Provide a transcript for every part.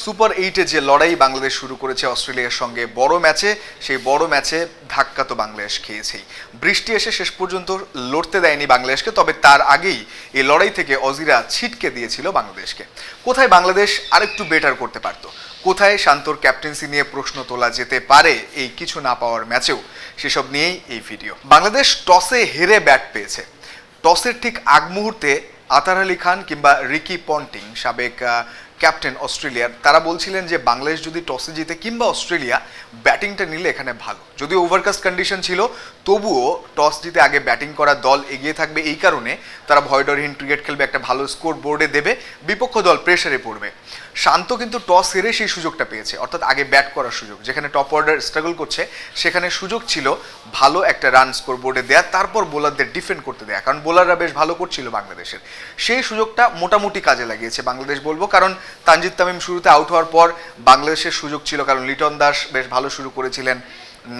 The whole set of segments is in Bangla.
সুপার এইটে যে লড়াই বাংলাদেশ শুরু করেছে অস্ট্রেলিয়ার সঙ্গে বড় ম্যাচে, সেই বড় ম্যাচে ধাক্কা তো বাংলাদেশ খেয়েছেই। বৃষ্টি এসে শেষ পর্যন্ত লড়তে দেয়নি বাংলাদেশকে, তবে তার আগেই এই লড়াই থেকে অজিরা ছিটকে দিয়েছিল বাংলাদেশকে। কোথায় বাংলাদেশ আরেকটু বেটার করতে পারতো? কোথায় শান্তর ক্যাপ্টেন্সি নিয়ে প্রশ্ন তোলা যেতে পারে এই কিছু না পাওয়ার ম্যাচেও, সেসব নিয়েই এই ভিডিও বাংলাদেশ টসে হেরে ব্যাট পেয়েছে। টসের ঠিক আগ মুহূর্তে আতার আলী খান কিংবা রিকি পন্টিং, সাবেক ক্যাপ্টেন অস্ট্রেলিয়ার, তারা বলছিলেন যে বাংলাদেশ যদি টসে জিতে কিংবা অস্ট্রেলিয়া ব্যাটিংটা নিলে এখানে ভালো। যদিও ওভারকাস্ট কন্ডিশন ছিল, তবুও টস জিতে আগে ব্যাটিং করা দল এগিয়ে থাকবে এই কারণে তারা ভয়ডরহীন ক্রিকেট খেলবে একটা ভালো স্কোর বোর্ডে দেবে, বিপক্ষ দল প্রেসারে পড়বে। শান্ত কিন্তু টস হেরে সেই সুযোগটা পেয়েছে, অর্থাৎ আগে ব্যাট করার সুযোগ। যেখানে টপ অর্ডার স্ট্রাগল করছে, সেখানে সুযোগ ছিল ভালো একটা রান স্কোর বোর্ডে দেয়া, তারপর বোলারদের ডিফেন্ড করতে দেয়া, কারণ বোলাররা বেশ ভালো করছিল বাংলাদেশের। সেই সুযোগটা মোটামুটি কাজে লাগিয়েছে বাংলাদেশ, বলব, কারণ তানজিদ তামিম শুরুতে আউট হওয়ার পর বাংলাদেশের সুযোগ ছিল, কারণ লিটন দাস বেশ ভালো শুরু করেছিলেন।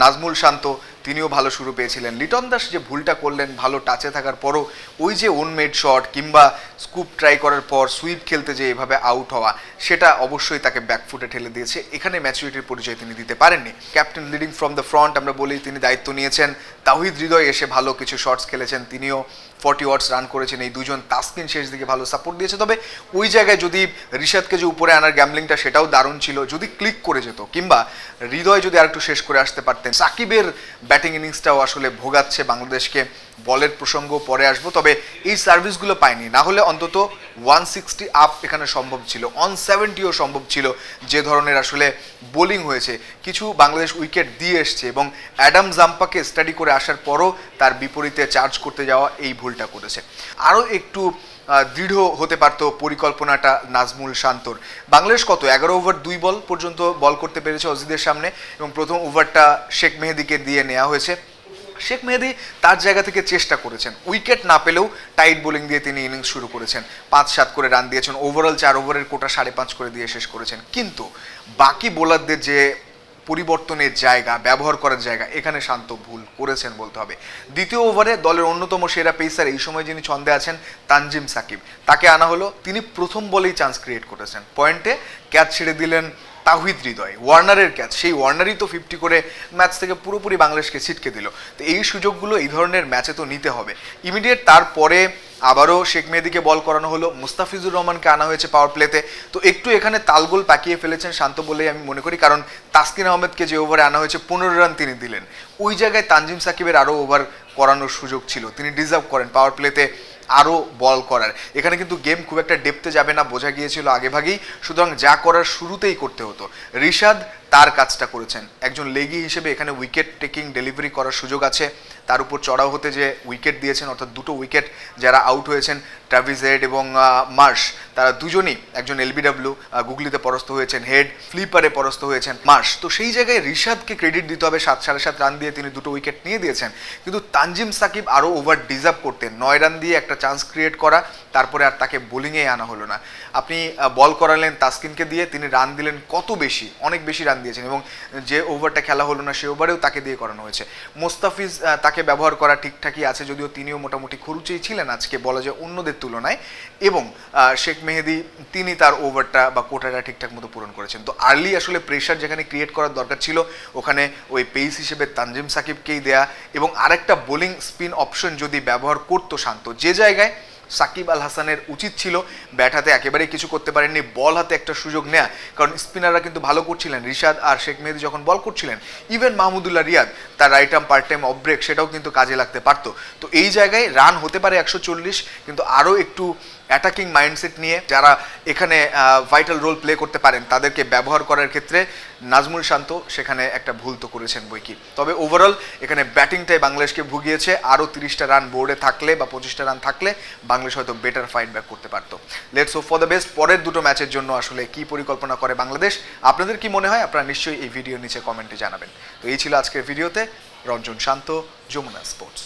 নাজমুল শান্ত, তিনিও ভালো শুরু পেয়েছিলেন। লিটন দাস যে ভুলটা করলেন, ভালো টাচে থাকার পরও ওই যে ওনমেড শট কিংবা স্কুপ ট্রাই করার পর সুইপ খেলতে যে এভাবে আউট হওয়া, সেটা অবশ্যই তাকে ব্যাকফুটে ঠেলে দিয়েছে। এখানে ম্যাচুরিটির পরিচয় তিনি দিতে পারেননি। Captain leading from the front আমরা বলি তিনি দায়িত্ব নিয়েছেন। তাহিদ হৃদয় এসে ভালো কিছু শটস খেলেছেন। তিনিও ফর্টি ওয়ার্ডস রান করেছেন। এই দুজন তাসকিন শেষ দিকে ভালো সাপোর্ট দিয়েছে। তবে ওই জায়গায় যদি রিশাদকে যে উপরে আনার গ্যামলিংটা সেটাও দারুণ ছিল, যদি ক্লিক করে যেত। কিংবা হৃদয় যদি আরেকটু শেষ করে আসতে পারতেন। সাকিবের ব্যাটিং ইনিংসটাও আসলে ভোগাচ্ছে বাংলাদেশকে। বলের প্রসঙ্গ পরে আসব, তবে এই সার্ভিসগুলো পায়নি না হলে অন্তত ওয়ান সিক্সটি আপ এখানে সম্ভব ছিল। অন সেভেন্টিও সম্ভব ছিল যে ধরনের আসলে বোলিং হয়েছে। কিছু বাংলাদেশ উইকেট দিয়ে এসছে এবং অ্যাডাম জাম্পাকে স্টাডি করে আসার পরও তার বিপরীতে চার্জ করতে যাওয়া এই ভুলটা করেছে। আরও একটু দৃঢ় হতে পারতো পরিকল্পনাটা নাজমুল শান্তর। বাংলাদেশ কত? এগারো ওভার দুই বল পর্যন্ত বল করতে পেরেছে অজিদের সামনে এবং প্রথম ওভারটা শেখ মেহেদিকে দিয়ে নেওয়া হয়েছে। শেখ মেহেদি তার জায়গা থেকে চেষ্টা করেছেন। উইকেট না পেলেও টাইট বোলিং দিয়ে তিনি ইনিংস শুরু করেছেন। পাঁচ সাত করে রান দিয়েছেন। ওভারঅল চার ওভারের কোটা সাড়ে পাঁচ করে দিয়ে শেষ করেছেন। কিন্তু বাকি বোলারদের যে পরিবর্তনের জায়গা, ব্যবহার করার জায়গা, এখানে শান্ত ভুল করেছেন বলতে হবে। দ্বিতীয় ওভারে দলের অন্যতম সেরা পেসার এই সময় যিনি ছন্দে আছেন, তানজিম সাকিব। তাকে আনা হলো, তিনি প্রথম বলেই চান্স ক্রিয়েট করেছেন। পয়েন্টে ক্যাচ ছেড়ে দিলেন তাহিদ হৃদয়, ওয়ার্নারের ক্যাচ। সেই ওয়ার্নারই তো ফিফটি করে ম্যাচ থেকে পুরোপুরি বাংলাদেশকে ছিটকে দিল। তো এই সুযোগগুলো এই ধরনের ম্যাচে তো নিতে হবে। ইমিডিয়েট তারপরে আবারও শেখ মেহেদিকে বল করানো হলো। মুস্তাফিজুর রহমানকে আনা হয়েছে পাওয়ার প্লেতে তো। একটু এখানে তালগোল পাকিয়ে ফেলেছেন শান্ত বলেই আমি মনে করি, কারণ তাসকিন আহমেদকে যে ওভারে আনা হয়েছে, পনেরো রান তিনি দিলেন। ওই জায়গায় তানজিম সাকিবের আরও ওভার করানোর সুযোগ ছিল। তিনি ডিজার্ভ করেন পাওয়ার প্লেতে আরও বল করার। এখানে কিন্তু গেম খুব একটা ডেপতে যাবে না, বোঝা গিয়েছিল আগেভাগেই। সুতরাং যা করার শুরুতেই করতে হতো। রিশাদ তার কাজটা করেছেন। একজন লেগি হিসেবে এখানে উইকেট টেকিং ডেলিভারি করার সুযোগ আছে। তার উপর চড়াও হতে যে উইকেট দিয়েছেন, অর্থাৎ দুটো উইকেট যারা আউট হয়েছেন ট্রাভিস হেড এবং মার্শ তারা দুজনই একজন এলবিডব্লিউ গুগলিতে পরস্ত হয়েছেন হেড ফ্লিপারে পরস্ত হয়েছেন মার্শ তো সেই জায়গায় ঋষাদকে ক্রেডিট দিতে হবে, সাত, সাড়ে সাত রান দিয়ে তিনি দুটো উইকেট নিয়ে দিয়েছেন। কিন্তু তানজিম সাকিব আরও ওভার ডিজার্ভ করতেন। নয় রান দিয়ে একটা চান্স ক্রিয়েট করা, তারপরে আর তাকে বোলিংয়ে আনা হলো না। আপনি বল করালেন তাসকিনকে দিয়ে, তিনি রান দিলেন কত বেশি? অনেক বেশি রান দিয়েছেন এবং যে ওভারটা খেলা হলো না, সে ওভারেও তাকে দিয়ে করানো হয়েছে। মোস্তাফিজ তাকে ব্যবহার করা ঠিকঠাকই আছে, যদিও তিনিও মোটামুটি খরুচেই ছিলেন আজকে বলা যায় অন্যদের তুলনায়। এবং শেখ মেহেদি, তিনি তার ওভারটা বা কোটাটা ঠিকঠাক মতো পূরণ করেছেন। তো আর্লি আসলে প্রেশার যেখানে ক্রিয়েট করার দরকার ছিল, ওখানে ওই পেস হিসেবে তানজিম সাকিবকেই দেয়া এবং আরেকটা বোলিং স্পিন অপশন যদি ব্যবহার করতো শান্ত, যে জায়গায় সাকিব আল হাসানের উচিত ছিল ব্যাট হাতে একেবারেই কিছু করতে পারেননি, বল হাতে একটা সুযোগ নেয়া। কারণ স্পিনাররা কিন্তু ভালো করছিলেন। রিশাদ আর শেখ মেহেদি যখন বল করছিলেন ইভেন মাহমুদুল্লাহ রিয়াদ, তার right arm part time off break সেটাও কিন্তু কাজে লাগতে পারতো। তো এই জায়গায় রান হতে পারে একশো চল্লিশ, কিন্তু আরও একটু অ্যাটাকিং মাইন্ডসেট নিয়ে যারা এখানে ভাইটাল রোল প্লে করতে পারেন, তাদেরকে ব্যবহার করার ক্ষেত্রে নাজমুল শান্ত সেখানে একটা ভুল তো করেছেন বইকি। তবে ওভারঅল এখানে ব্যাটিংটাই বাংলাদেশকে ভুগিয়েছে, আরও তিরিশটা রান বোর্ডে থাকলে বা পঁচিশটা রান থাকলে বাংলাদেশ হয়তো বেটার ফাইট ব্যাক করতে পারতো। Let's hope for the best পরের দুটো ম্যাচের জন্য আসলে কি পরিকল্পনা করে বাংলাদেশ, আপনাদের কি মনে হয়? আপনারা নিশ্চয়ই এই ভিডিও নিচে কমেন্টে জানাবেন। তো এই ছিল আজকের ভিডিওতে রঞ্জন শান্ত, যমুনা স্পোর্টস